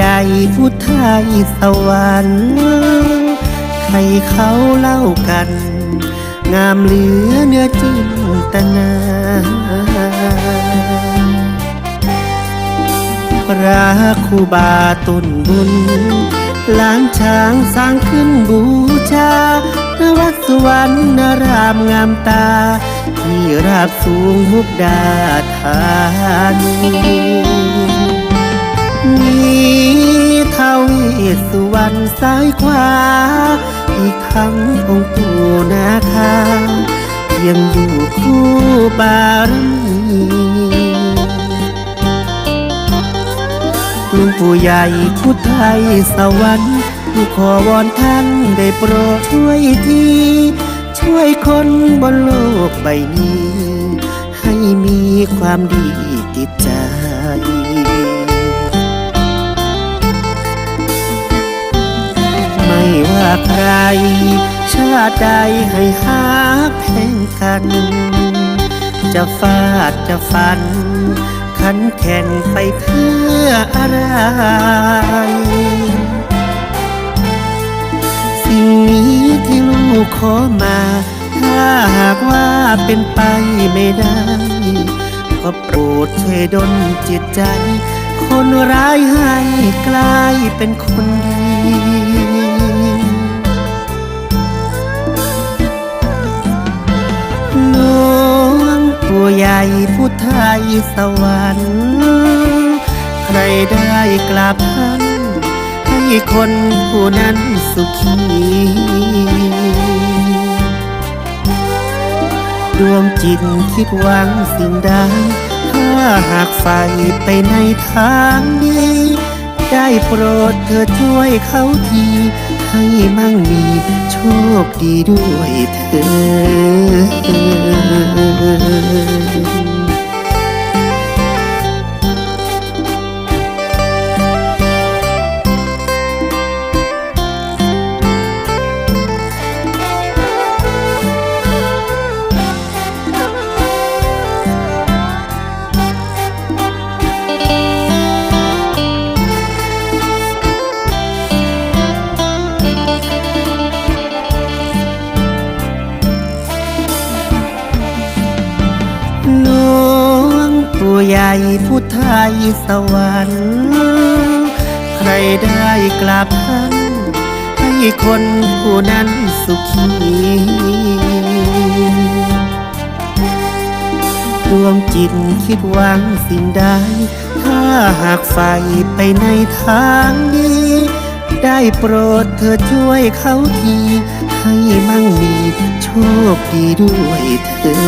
ใหญ่ผู้ไทยสวรรค์ใครเขาเล่ากัน งามเหลือเนื้อจินตนาพระคูบาตุนบุญล้านช้างสร้างขึ้นบูชานวัดสวรรค์นารามงามตา ที่ราบสูงมุกดาธานี วรรณซ้ายขวา อีกทั้งองค์ปู่นาคายังอยู่คู่บารมีหลวงปู่ใหญ่พุทธไทยสวรรค์ผู้ขอวอนท่านได้โปรดช่วยที ช่วยคนบนโลกใบนี้ ให้มีความดีติดใจ ไม่ว่าใคร ชาติใดให้หาแพ่งกัน จะฟาดจะฟัน ขันแข่งไปเพื่ออะไร สิ่งนี้ที่ลูกขอมา ถ้าหากว่าเป็นไปไม่ได้ ก็โปรดช่วยดลจิตใจ คนร้ายให้กลายเป็นคนดี พุทธไทยสวรรค์ ใครได้กราบท่านให้คนผู้นั้นสุขีดวงจิตคิดหวังสิ่งใดถ้าหากใฝ่ไปในทางดีได้โปรดเธอช่วยเขาที ให้มั่งมีโชคดีด้วยเธอ หลวงปู่ใหญ่พุทธไทยสวรรค์ ใครได้กราบท่านให้คนผู้นั้นสุขีดวงจิตคิดหวังสิ่งใด ถ้าหากใฝ่ไปในทางดี ได้โปรดเธอช่วยเขาที ชคดีด้วยเธอ